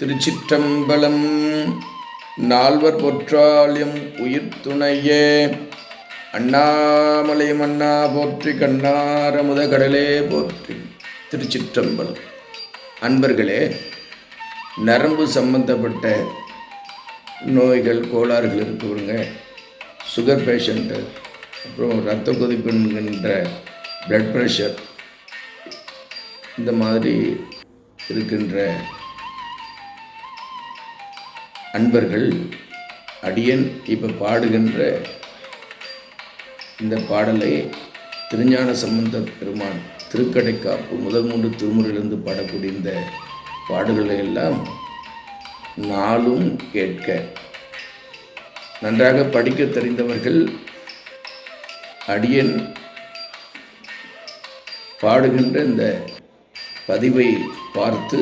திருச்சிற்றம்பலம். நால்வர் பொற்றாலியம் உயிர் துணையே. அண்ணாமலை மன்னா போற்றி கண்ணாரமுத கடலே போற்றி திருச்சிற்றம்பலம். அன்பர்களே நரம்பு சம்பந்தப்பட்ட நோய்கள் கோளாறுகள் இருக்கிறவங்க சுகர் பேஷண்ட்டு அப்புறம் இரத்த கொதிப்பு என்கின்ற பிளட் ப்ரெஷர் இந்த மாதிரி இருக்கின்ற அன்பர்கள் அடியன் இப்போ பாடுகின்ற இந்த பாடலை திருஞான சம்பந்த பெருமான் திருக்கடைக்காப்பு முதல் மூன்று திருமுறையிலிருந்து பாடக்கூடிய இந்த பாடல்களை எல்லாம் நாளும் கேட்க. நன்றாக படிக்க தெரிந்தவர்கள் அடியன் பாடுகின்ற இந்த பதிவை பார்த்து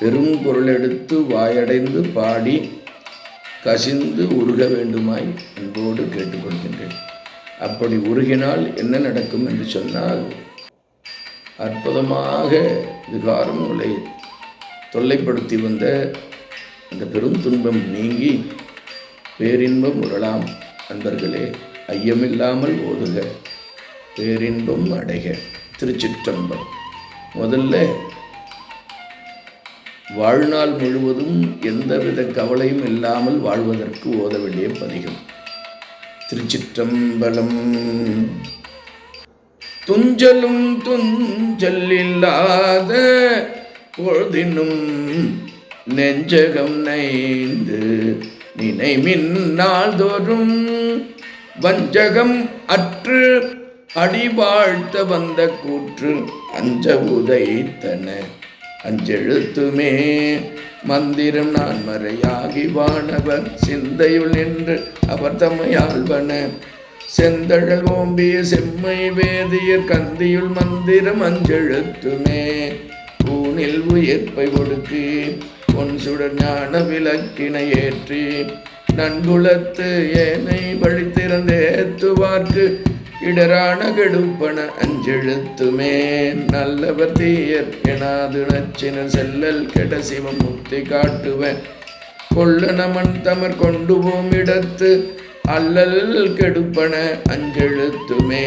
பெரும் குரல் எடுத்து வாயடைந்து பாடி கசிந்து உருக வேண்டுமாய் அன்போடு கேட்டுக்கொள்கின்றேன். அப்படி உருகினால் என்ன நடக்கும் என்று சொன்னால் அற்புதமாக விகாரம் உங்களை தொல்லைப்படுத்தி வந்த அந்த பெரும் துன்பம் நீங்கி பேரின்பம் உறலாம் நண்பர்களே ஐயமில்லாமல் ஓதுக பேரின்பம் அடைக. திருச்சிற்றம்பலம். முதல்ல வாழ்நாள் முழுவதும் எந்தவித கவலையும் இல்லாமல் வாழ்வதற்கு ஓத வேண்டிய பதிகம். திருச்சிற்றம்பலம். துஞ்சலும் துஞ்சல் இல்லாத பொழுதினும் நெஞ்சகம் நைந்து நினைமின் நாள்தோறும் வஞ்சகம் அற்று அடி வாழ்த்த வந்த கூற்று அஞ்ச உதைத்தன. அஞ்செழுத்துமே. மந்திரம் நான் மறையாகி வானவர் சிந்தையுள் நின்று அவர் தம்மையாழ்வன செந்தழல் ஓம்பிய செம்மை வேதியர் கந்தியுள் மந்திரம் அஞ்செழுத்துமே. பூனில் உயிர்ப்பை ஒடுக்கி பொன் சுடர் ஞான விளக்கினை ஏற்றி நன்குலத்து ஏனை வழித்திறந்தேத்துவார்க்கு இடரான கெடுப்பன அஞ்செழுத்துமே. நல்லவர் தீயர் எனாது நச்சினர் செல்லல் கெடசிவம் முக்தி காட்டுவன். கொள்ளனமன் தமர் கொண்டு போம் இடத்து அல்லல் கெடுப்பன அஞ்செழுத்துமே.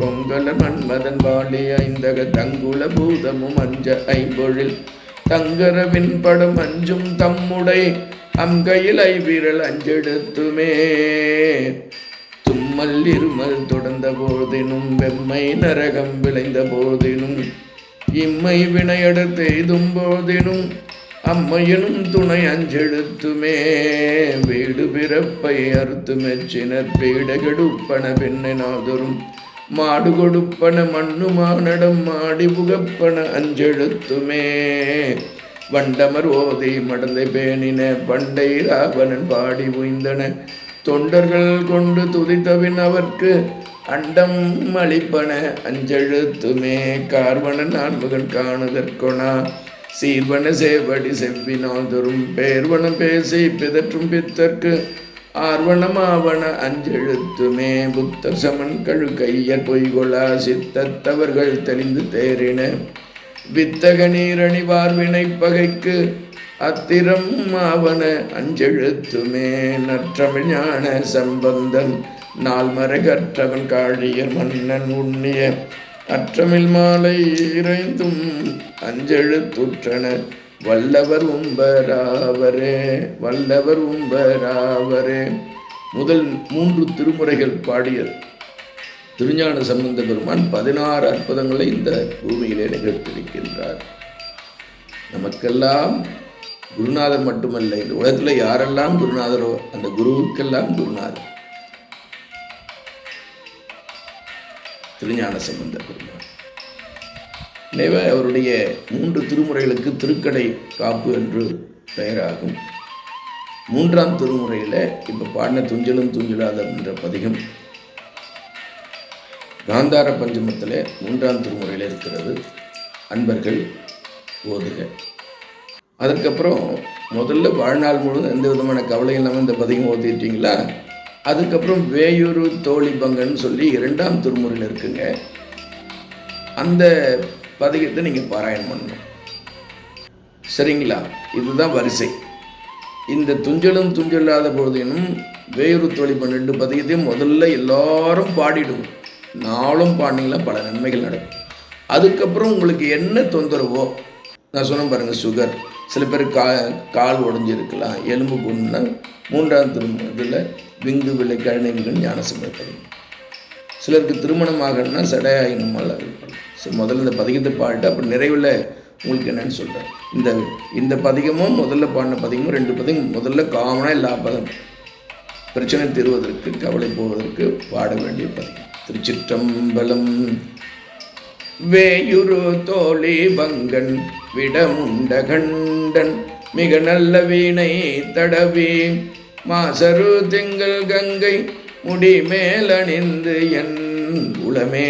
பொங்கல மன்மதன் வாழி ஐந்தக தங்குல பூதமும் அஞ்ச ஐம்பொழில். தங்கரவின் படம் அஞ்சும் தம்முடை அங்கையில் ஐவிரல் அஞ்செடுத்துமே தும்மல் இருமல் தொடர்ந்த போதினும் வெம்மை நரகம் விளைந்த போதினும் இம்மை வினையடர் எய்தும் போதினும் அம்மையனும் துணை அஞ்செழுத்துமே. வீடு பிறப்பை அறுத்து மெச்சினர் பீடகெடுப்பன பெண்ணினாதொரும் மாடு கொடுப்பன மண்ணு மானடம் மாடி புகப்பன அஞ்செழுத்துமே. வண்டமர் ஓதி மடந்தை பேணின பண்டை ராவணன் பாடி உய்ந்தன தொண்டர்கள் கொண்டு துதித்தபின் அவர்க்கு அண்டம் அளிப்பன. அஞ்செழுத்துமே கார்வணன் ஆன்மகன் காணுதற்கொணா. சீர்வன சேவடி செவ்வினால் தரும் பேர்வன பேசி பிதற்றும் பித்தற்கு ஆர்வணமாவன அஞ்செழுத்துமே புத்தர் சமன் கழு கையர் பொய்கொள்ளா சித்தத்தவர்கள் தெளிந்து தேறின. வித்தக நீரணி வினை பகைக்கு அத்திரம் அவன அஞ்செழுத்துமே. நற்றமிழ் ஞான சம்பந்தன் நால்மறை மறைகற்றவன் காழியர் மன்னன் உண்ணிய அற்றமிழ் மாலை இறைந்தும் அஞ்செழுத்துற்றன. வல்லவர் உம்பராவரே வல்லவர் உம்பராவரே. முதல் மூன்று திருமுறைகள் பாடியது. திருஞான சம்பந்த பெருமான் பதினாறு அற்புதங்களை இந்த பூமியிலே நிகழ்த்திருக்கின்றார் நமக்கெல்லாம் குருநாதர் மட்டுமல்ல இந்த உலகத்தில் யாரெல்லாம் குருநாதரோ அந்த குருவுக்கெல்லாம் குருநாதர். திருஞான சம்பந்த பெருமான் எனவே அவருடைய மூன்று திருமுறைகளுக்கு திருக்கடை காப்பு என்று பெயராகும். மூன்றாம் திருமுறையில் இப்போ பாடின துஞ்சலும் துஞ்சலாதம் என்ற பதிகம் காந்தார பஞ்சமத்தில் மூன்றாம் திருமுறையில் இருக்கிறது. அன்பர்கள் ஓதுக. அதுக்கப்புறம் முதல்ல வாழ்நாள் முழுவதும் எந்த விதமான கவலை இல்லாமல் இந்த பதிகம் ஓத்திட்டீங்களா அதுக்கப்புறம் வேயூரு தோழி பங்கன்னு சொல்லி இரண்டாம் திருமுறையில் இருக்குங்க. அந்த பதிகத்தை நீங்கள் பாராயணம் பண்ணணும். சரிங்களா? இதுதான் வரிசை. இந்த துஞ்சலும் துஞ்சலாத பொழுதினும் வேறு தொழில் பன்னெண்டு பதிகத்தையும் முதல்ல எல்லாரும் பாடிடும் நாளும் பாடினீங்களா பல நன்மைகள் நடக்கும். அதுக்கப்புறம் உங்களுக்கு என்ன தொந்தரவோ நான் சொன்னேன் பாருங்கள் சுகர் சில பேர் கா கால் உடஞ்சிருக்கலாம். எலும்பு புண்ணா மூன்றாம் திரும்ப இதில் விங்கு விலை கழனிகள் ஞான சிலருக்கு திருமணம் ஆகணும்னா சடையாயினுமால் சரி முதல்ல இந்த பதிகத்தை பாடிட்டு அப்புறம் நிறைவில் உங்களுக்கு என்னன்னு சொல்கிறேன் இந்த இந்த பதிகமும் முதல்ல பாடின பதிகமும் ரெண்டு பதிகம் முதல்ல காமனாக எல்லா பதம் பிரச்சனை தீர்வதற்கு கவலை போவதற்கு பாட வேண்டிய பதிகம். திருச்சிற்றம்பலம் வேயுரு தோழி பங்கன் விடமுண்ட கண்டன் மிக நல்ல வீணை தடவி. மாசரு திங்கள் கங்கை முடி மேலணிந்து என் உளமே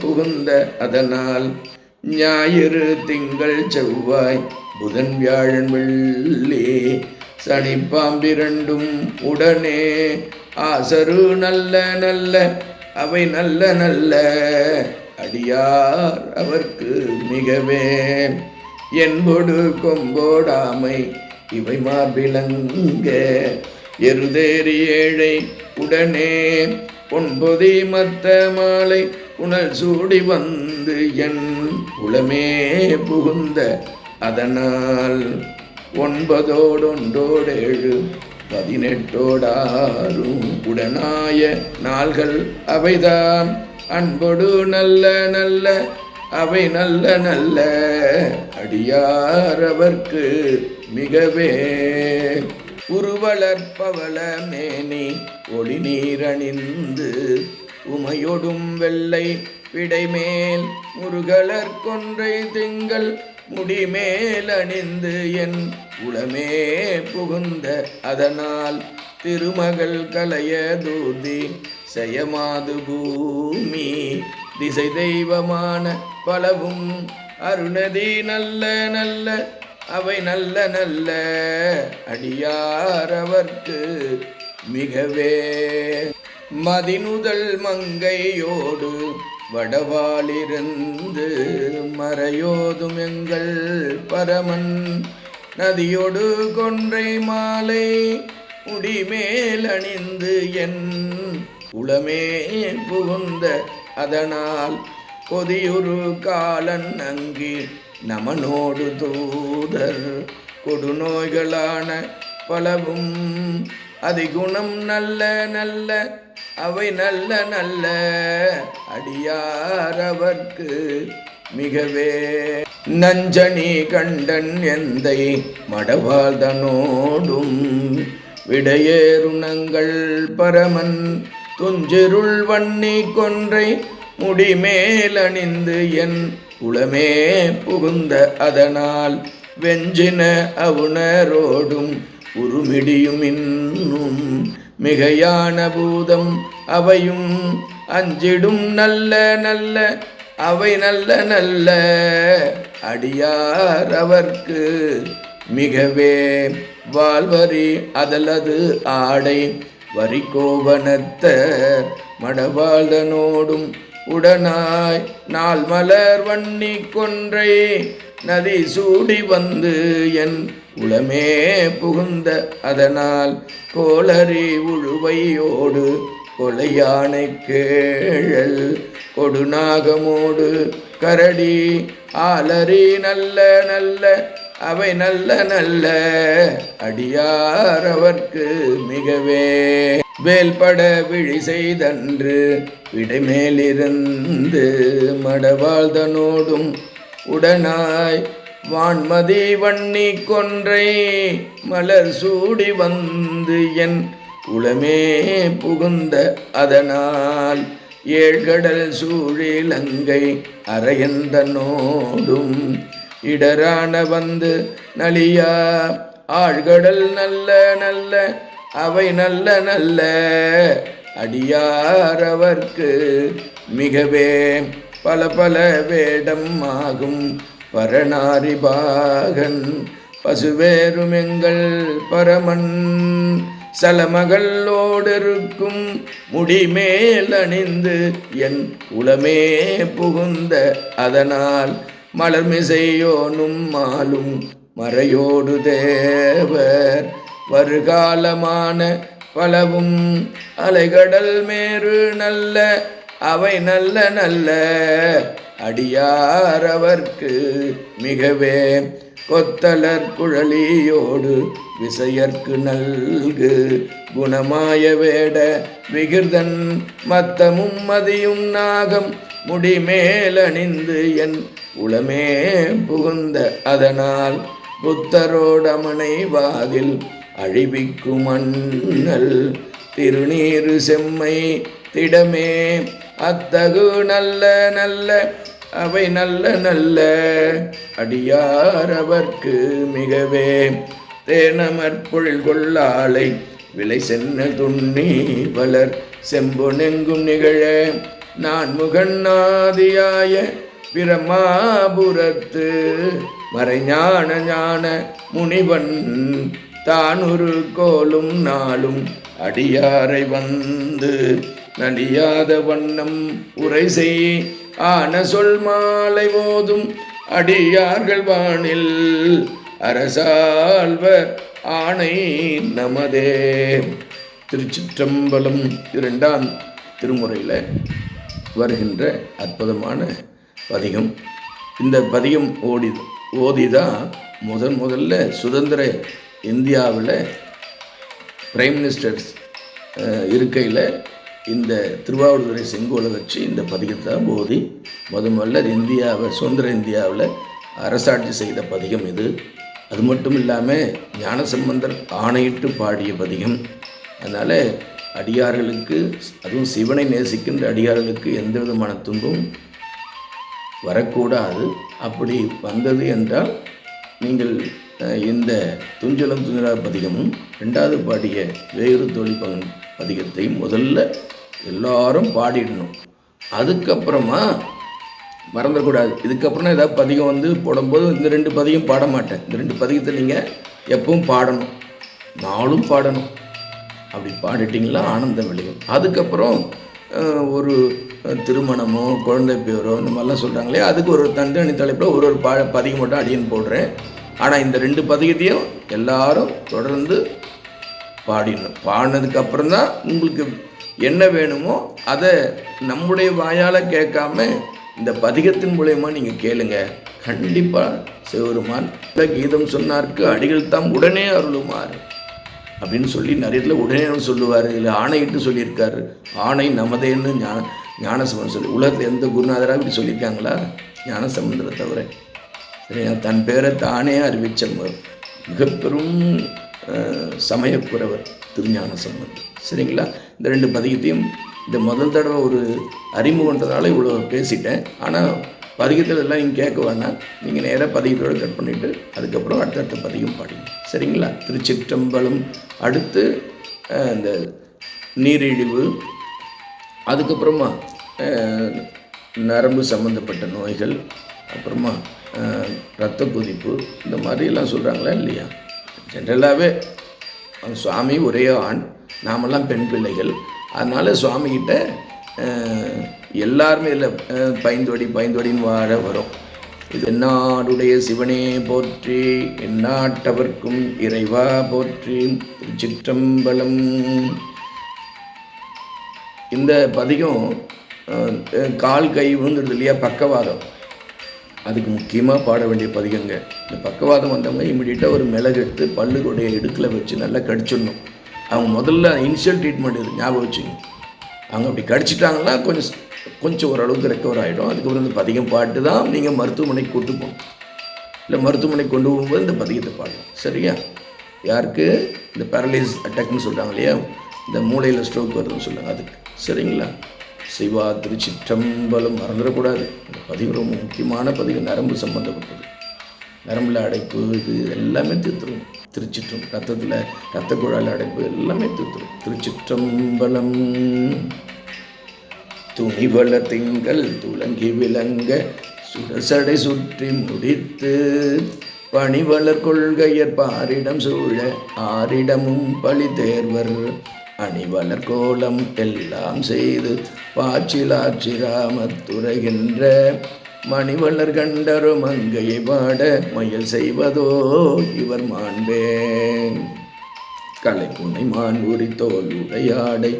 புகுந்த அதனால். ஞாயிறு திங்கள் செவ்வாய் புதன் வியாழன் வெள்ளி சனி பாம்பிரண்டும் உடனே. ஆசரு நல்ல நல்ல அவை நல்ல நல்ல அடியார் அவர்க்கு மிகவே என்பொடு கொம்போடாமை இவை மார்பிலங்க எருதேறி ஏழை உடனே பொன்பொதி மத்த மாலை புனல் சூடி வந்து என் உளமே புகுந்த அதனால் ஒன்பதோடொன்றோடேழு பதினெட்டோடாரும் உடனாய நாள்கள் அவைதான் அன்பொடு நல்ல நல்ல அவை நல்ல நல்ல. அடியார் அவர்க்கு மிகவே. உருவளற்பவள மேனி ஒளி நீரணிந்து உமையொடும் வெள்ளை விடைமேல் முருகலர் கொன்றை திங்கள் முடிமேல் அணிந்து என் உளமே புகுந்த அதனால். திருமகள் கலைய தூதி செயமாது பூமி திசை தெய்வமான பலவும் அருணதி நல்ல நல்ல அவை நல்ல நல்ல அடியாரவர்க்கு மிகவே. மதினுதல் மங்கையோடு வடவாலிருந்து மறையோதும் எங்கள் பரமன் நதியோடு கொன்றை மாலை முடிமேல் அணிந்து என் புலமே புகுந்த அதனால் கொதியுரு காலன் அங்கி நமனோடு தூதர். கொடுநோய்களான பலவும் அதிகுணம் நல்ல நல்ல அவை நல்ல நல்ல அடியார் அவர்க்கு மிகவே. நஞ்சனி கண்டன் எந்தை மடவாழ்தனோடும் விடையேறுணங்கள் பரமன் துஞ்சிருள் வன்னி கொன்றை முடிமேலணிந்து என் உளமே புகுந்த அதனால் வெஞ்சின அவுணரோடும் உருமிடியும் இன்னும் மிகையான பூதம் அவையும் அஞ்சிடும் நல்ல நல்ல அவை நல்ல நல்ல. அடியார் அவர்க்கு மிகவே வாழ்வரி அதலது ஆடை. வரிகோவனத்த மடவாழ்தனோடும் உடனாய் நாள் மலர் வன்னி கொன்றை நதி சூடி வந்து என் உளமே புகுந்த அதனால் கோளரி உழுவையோடு கொலையானை கேழல் கொடுநாகமோடு கரடி ஆலரி நல்ல நல்ல அவை நல்ல நல்ல அடியார் அவர்க்கு மிகவே. வேல்பட விழி செய்தன்று விடைமேலிருந்து மடவாழ்தனோடும் உடனாய் வான்மதி வன்னி கொன்றை மலர் சூடி வந்து என் உளமே புகுந்த அதனால் ஏழ்கடல் சூழிலங்கை அரையந்தனோடும் இடரான வந்து நலியா. ஆழ்கடல் நல்ல நல்ல அவை நல்ல நல்ல. அடியாரவர்க்கு மிகவே பல பல வேடம் ஆகும். பரணாரிபாகன் பசுவேறும் எங்கள் பரமன். சலமகளோடிருக்கும் முடிமேல் அணிந்து என் உளமே புகுந்த அதனால் மலர்மிசையோனும் மாலும் மறையோடு தேவர். வருகாலமான பலவும் அலைகடல் மேறு நல்ல அவை நல்ல நல்ல. அடியார் அவர்க்கு மிகவே கொத்தலர் குழலியோடு விசையர்க்கு நல்கு. குணமாய வேட விகிர்தன் மத்தமும் மதியும் நாகம் முடிமேலணிந்து என் உளமே புகுந்த அதனால் புத்தரோடமனை வாதில் அழிவிக்கும் அண்ணல் திருநீரு செம்மை திடமே. அத்தகு நல்ல நல்ல அவை நல்ல நல்ல அடியார் அவர்க்கு மிகவே. தேனமற்பொழில் கொள்ளாலை விலை சென்ன துண்ணி வளர் செம்பொனெங்கும் நிகழ. நான் முகண்ணாதியாய பிரமாபுரத்து மறைஞான ஞான முனிவன் தானொரு கோலும் நாளும் அடியாரை வந்து நலியாத வண்ணம் உரை செய். ஆன சொல் மாலை ஓதும் அடியார்கள் வானில் அரசால்வர் ஆணை நமதே. திருச்சிற்றம்பலம் இரண்டாம் திருமுறையில் வருகின்ற அற்புதமான பதிகம். இந்த பதிகம் ஓடி ஓதி தான் முதன் முதல்ல சுதந்திர இந்தியாவில் பிரைம் மினிஸ்டர்ஸ் இருக்கையில் இந்த திருவாவூர்துறை செங்கோலை வச்சு இந்த பதிகத்தை ஓதி முத முதல்ல இந்தியாவை சுதந்திர இந்தியாவில் அரசாட்சி செய்த பதிகம் இது. அது மட்டும் இல்லாமல் ஞானசம்பந்தர் ஆணையிட்டு பாடிய பதிகம். அதனால் அடியார்களுக்கு அதுவும் சிவனை நேசிக்கின்ற அடியார்களுக்கு எந்த விதமான துன்பமும் வரக்கூடாது. அப்படி வந்தது என்றால் நீங்கள் இந்த துஞ்சலம் துஞ்சலா பதிகமும் ரெண்டாவது பாடிய வேறு தோழி பதிகத்தையும் முதல்ல எல்லாரும் பாடிடணும். அதுக்கப்புறமா மறந்துடக்கூடாது. இதுக்கப்புறம் ஏதாவது பதிகம் வந்து போடும்போது இந்த ரெண்டு பதிகம் பாட மாட்டேன் இந்த ரெண்டு பதிகத்தை நீங்கள் எப்பவும் பாடணும். நாளும் பாடணும். அப்படி பாடிட்டிங்களா? ஆனந்தம் விளையும். அதுக்கப்புறம் ஒரு திருமணமோ குழந்தை பேரோ இந்த மாதிரிலாம் சொல்கிறாங்களே அதுக்கு ஒரு தண்டனை தலைப்பில் ஒரு ஒரு பா பதிகம் மட்டும் அடியன் போடுறேன். ஆனால் இந்த ரெண்டு பதிகத்தையும் எல்லாரும் தொடர்ந்து பாடிடணும். பாடினதுக்கப்புறம் தான் உங்களுக்கு என்ன வேணுமோ அதை நம்முடைய வாயால் கேட்காம இந்த பதிகத்தின் மூலயமா நீங்கள் கேளுங்க. கண்டிப்பாக சிவருமான் கீதம் சொன்னார்க்கு அடிகள் தாம் உடனே அருளுமாறு. அப்படின்னு சொல்லி நிறைய உடனே சொல்லுவார் இல்லை ஆணையிட்டு சொல்லியிருக்காரு. ஆணை நமதேன்னு ஞான ஞானசம்பந்தம் சொல்லி உலகத்தில் எந்த குருநாதராக இப்படி சொல்லியிருக்காங்களா? ஞானசம்பந்தரை தவிர. சரியா? தன் பேரை தானே அறிவித்த மிக பெரும் சமயக்குறவர் திருஞான சம்பந்தம் சரிங்களா? இந்த ரெண்டு பதிகத்தையும் இந்த முதல் தடவை ஒரு அறிமுகன்றதால இவ்வளோ பேசிட்டேன். ஆனால் பதிகத்தில் எல்லாம் நீங்கள் கேட்க வேணாம். நீங்கள் நேராக பதிகத்தோடு கட் பண்ணிவிட்டு அதுக்கப்புறம் அடுத்தடுத்த பதிகம் பாடிங்க. சரிங்களா? திருச்சிற்றம்பலம் அடுத்து இந்த நீரிழிவு அதுக்கப்புறமா நரம்பு சம்மந்தப்பட்ட நோய்கள் அப்புறமா இரத்த கொதிப்பு இந்த மாதிரிலாம் சொல்கிறாங்களா இல்லையா? ஜென்ரலாகவே சுவாமி ஒரே ஆண் நாமெல்லாம் பெண் பிள்ளைகள். அதனால் சுவாமிகிட்ட எல்லாருமே இல்லை. பயந்தோடி பயந்தோடின்னு வாழ வரும். இது என்னாடுடைய சிவனே போற்றி எந்நாட்டவர்க்கும் இறைவா போற்றி. சிற்றம்பலம் இந்த பதிகம் கால் கை விழுந்துடுது இல்லையா? பக்கவாதம். அதுக்கு முக்கியமாக பாட வேண்டிய பதிகங்க. இந்த பக்கவாதம் வந்தவங்க இமீடியட்டாக ஒரு மிளகு எடுத்து பல்லுடைய இடுக்கில் வச்சு நல்லா கடிச்சிடணும். அவங்க முதல்ல இனிஷியல் ட்ரீட்மெண்ட் இது ஞாபகம் வச்சுங்க. அவங்க அப்படி கடிச்சிட்டாங்கன்னா கொஞ்சம் கொஞ்சம் ஓரளவுக்கு ரெக்கவர் ஆகிடும் அதுக்கப்புறம் இந்த பதிகம் பாட்டு தான் நீங்கள் மருத்துவமனைக்கு கொண்டு போகணும் இல்லை மருத்துவமனைக்கு கொண்டு போகும்போது இந்த பதிகத்தை பாடணும். சரியா? யாருக்கு? இந்த பேரலைஸ் அட்டாக்னு சொல்கிறாங்க இல்லையா? இந்த மூளையில் ஸ்ட்ரோக் வருதுன்னு சொல்லுங்கள் அதுக்கு. சரிங்களா? சிவா திருச்சிற்றம்பலம் மறந்துடக்கூடாது. இந்த பதிவு ரொம்ப முக்கியமான பதிவு நரம்பு சம்மந்தப்பட்டது நரம்பில் அடைப்பு இது எல்லாமே தீர்த்துரும். திருச்சிற்றம் ரத்தத்தில் ரத்த குழாயில் அடைப்பு எல்லாமே தீர்த்துரும். திருச்சிற்றம்பலம். துணிவள திங்கள் துலங்கி விளங்க சுடசடை சுற்றி முடித்து பணிவளர் கொள்கையர் பாரிடம் சூழ ஆரிடமும் பழி தேர்வர். அணிவளர் கோலம் எல்லாம் செய்து பாச்சிலாட்சி ராமத்துறைகின்ற மணிவளர் கண்டரும் மங்கையை பாட மயல் செய்வதோ இவர் மாண்பேன் கலைப்புனை மான் உரி தோல் உடையாடை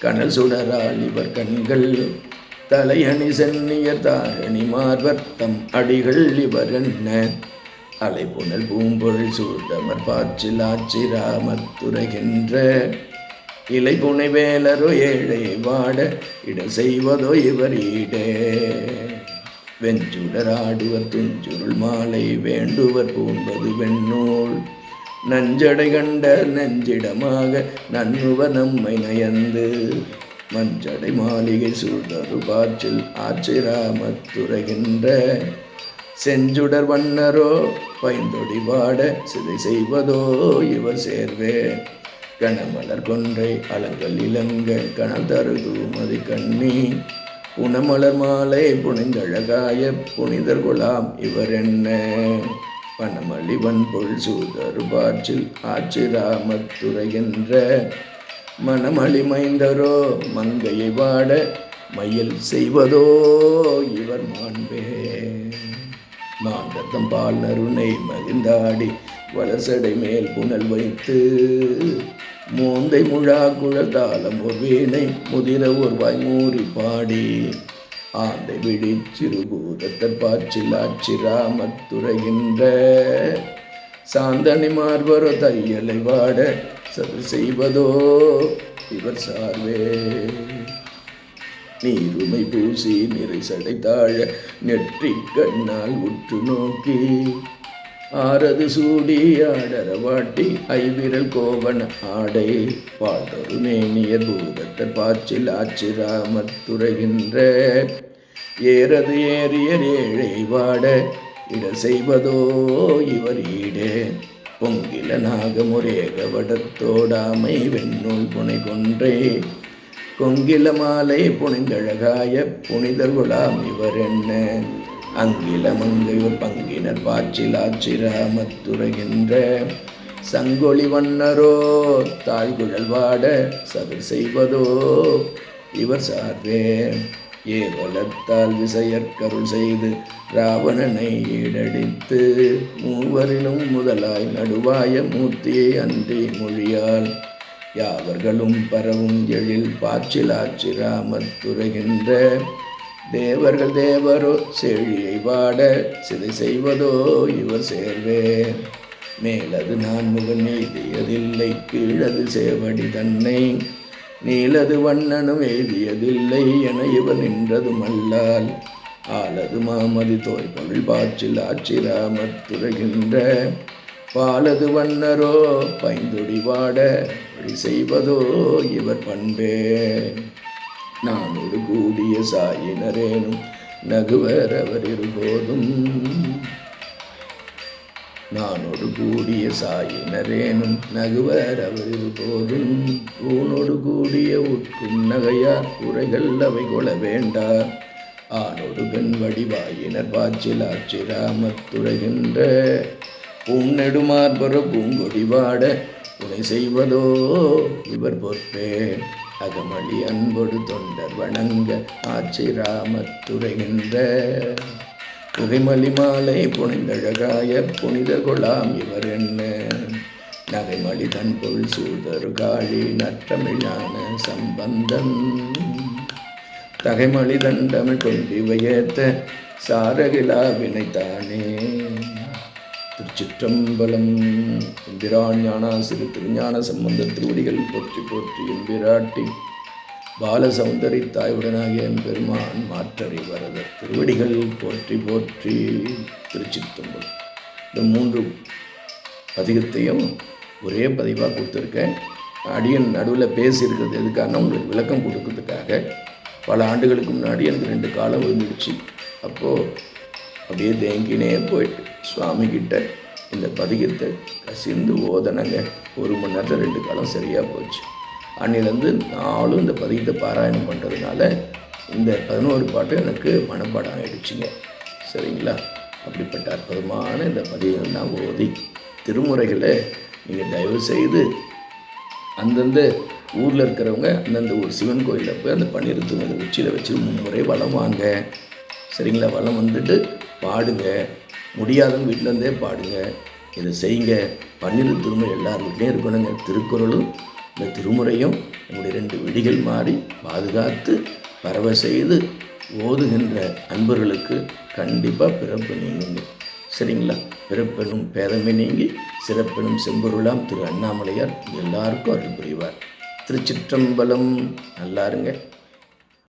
கனல் சுடரால் இவர் கண்கள் தலையணி சென்னியர் தாரணி மார்வர்த்தம் அடிகள் இவர் என்ன? அலைபுணல் பூம்பொழில் சூழ்ந்தமர் பாச்சில் ஆச்சிராமத்துரைகின்ற இலை புனை வேலரோ ஏழை வாட இட செய்வதோ இவர் ஈடே. வெஞ்சுடராடுவர் துஞ்சுருள் மாலை வேண்டுவர் பூம்பது வெண்ணூல் நஞ்சடை கண்ட நெஞ்சிடமாக நன்னுவர் நம்மை நயந்து. மஞ்சடை மாளிகை சூழ்ந்தரு பாற்றில் ஆச்சிராமத்துரைகின்ற. செஞ்சுடர் வண்ணரோ பைந்தொடி பாட சிதை செய்வதோ இவர் சேர்வே. கணமலர் கொன்றை அலங்கல் இளங்க கணல் தருது மதி கண்ணி. புனமலர் மாலை புனிந்தழகாய புனிதர் குலாம் இவர் என்ன? பணமளிவன் பொல் சூதரு ஆட்சி ராமத்துறைகின்ற மணமளி மைந்தரோ மங்கையை வாட மயில் செய்வதோ இவர் மாண்பே. மாந்தத்தம் பால் நருணை மகிழ்ந்தாடி வளசடை மேல் புனல் வைத்து மூந்தை முழா குழல் தாளம் ஒரு வீணை முதிர ஒரு வாய்மூறி பாடி ஆண்டை விழி சிறுபூதத்தர் பாச்சில் ஆச்சிராமத்துரைகின்ற சாந்தனி மார்பரோ தையலை வாட சது செய்வதோ இவர் சார்வே. நீருமை பூசி நிறை சடை தாழ நெற்றி கண்ணால் உற்று நோக்கி. ஆரது சூடி ஆடர வாட்டி ஐவிரல் கோவன் ஆடை பாடரு மேனியர் பூதத்தர் பாச்சில் ஆச்சிராமத்துரைகின்ற ஏறது ஏறியர் ஏழை வாட இட செய்வதோ இவர் ஈடே. பொங்கில நாகமுரேக வடத்தோடாமை வெண்ணூல் புனை கொன்றே. கொங்கில மாலை புனிந்தழகாய புனிதர் குலாம் இவர் என்ன? அங்கில மங்கையூர் பங்கினர் பாச்சில் ஆச்சிராமத்துரைகின்ற சங்கொலி வண்ணரோ தாய்குழல் வாட சதுர் செய்வதோ இவர் சார்பே ஏவலத்தால் விசையற்கருள் செய்து ராவணனை ஈடடித்து மூவரிலும் முதலாய் நடுவாய மூர்த்தியை அன்றி மொழியால் யாவர்களும் பரவும் எழில் பாச்சிலாச்சிராமத்துரைகின்ற தேவர்கள் தேவரோ செழியை வாட சிதை செய்வதோ இவர் சேர்வே. மேலது நான் முகன் எழுதியதில்லை கீழது சேவடி தன்னை. நீலது வண்ணனும் எழுதியதில்லை என இவர் நின்றதும் அல்லால். ஆலது மாமதி தோய்பமிழ் பாச்சில் ஆச்சிராமத்துரைகின்ற பாலது வண்ணரோ பைந்துடி வாட வழி செய்வதோ இவர் பண்பே. நான் ஒரு கூடிய சாயினரேனும் நகுவர் அவர் இருபோதும் நான் ஒரு கூடிய சாயினரேனும் நகுவர் அவர் இருபோதும் ஊனோடு கூடிய உட்கும் நகையார் உரைகள் அவை கொள வேண்டா. ஆனோடு பெண் வடிவாயினர் பாச்சில் ஆச்சிராமத்துரைகின்ற பூநெடுமார்பர பூங்கொடிவாட துணை செய்வதோ இவர் பொற்பே அகமளி அன்பொடு தொண்டர் வணங்க ஆச்சிராமத்துரைகின்ற புகைமலி மாலை புனிந்தழகாய புனிதர் கொலாம் இவர் என்ன? நகைமலி தன் பொருள் சூதரு காழி நற்றமிழான சம்பந்தன். தகைமலி தண்டமிழ் கொண்டிவையேத்த சாரகிலா வினைத்தானே? திருச்சிற்றம்பலம். எம்பிரான் ஞானாசிரி திருஞான சம்பந்த திருவடிகள் போற்றி போற்றி எம்பிராட்டி பாலசௌந்தரி தாயுடனாகிய எம்பெருமான் மாற்றறி வரத திருவடிகள் போற்றி போற்றி திருச்சிற்றம்பலம். இந்த மூன்று பதிகத்தையும் ஒரே பதிவாக கொடுத்துருக்கேன். அடியன் நடுவில் பேசியிருக்கிறது எதுக்கான உங்களுக்கு விளக்கம் கொடுக்கறதுக்காக பல ஆண்டுகளுக்கு முன்னாடி எனக்கு ரெண்டு காலம் விழுந்துடுச்சு. அப்போது அப்படியே தேங்கினே போயிட்டு சுவாமிகிட்ட இந்த பதிகத்தை கசிந்து ஓதனங்க ஒரு மணி நேரத்தில் ரெண்டு காலம் சரியாக போச்சு. அன்னிலேருந்து நாளும் இந்த பதிகத்தை பாராயணம் பண்ணுறதுனால இந்த பதினோரு பாட்டு எனக்கு மனப்பாடம் ஆகிடுச்சிங்க சரிங்களா? அப்படிப்பட்ட அற்புதமான இந்த பதிகம் நான் ஓதி திருமுறைகளை நீங்கள் தயவு செய்து அந்தந்த ஊரில் இருக்கிறவங்க அந்தந்த ஒரு சிவன் கோயிலில் போய் அந்த பன்னிருத்து உச்சியில் வச்சு மும்முறை வளம் வாங்க. சரிங்களா? வளம் வந்துட்டு பாடுங்க. முடியாதவங்க வீட்டிலேருந்தே பாடுங்க. இதை செய்யுங்க. பன்னிரு திருமுறை எல்லார் வீட்லேயும் இருக்கணுங்க. திருக்குறளும் இந்த திருமுறையும் நம்முடைய ரெண்டு விடிகள் மாறி பாதுகாத்து பரவ செய்து ஓதுகின்ற அன்பர்களுக்கு கண்டிப்பாக பிறப்பு நீங்குங்க. சரிங்களா? பிறப்பெனும் பேதமை நீங்கி சிறப்பெனும் செம்பொருளாம் திரு அண்ணாமலையார் எல்லாருக்கும் அருள் புரிவார். திருச்சிற்றம்பலம் நல்லா இருங்க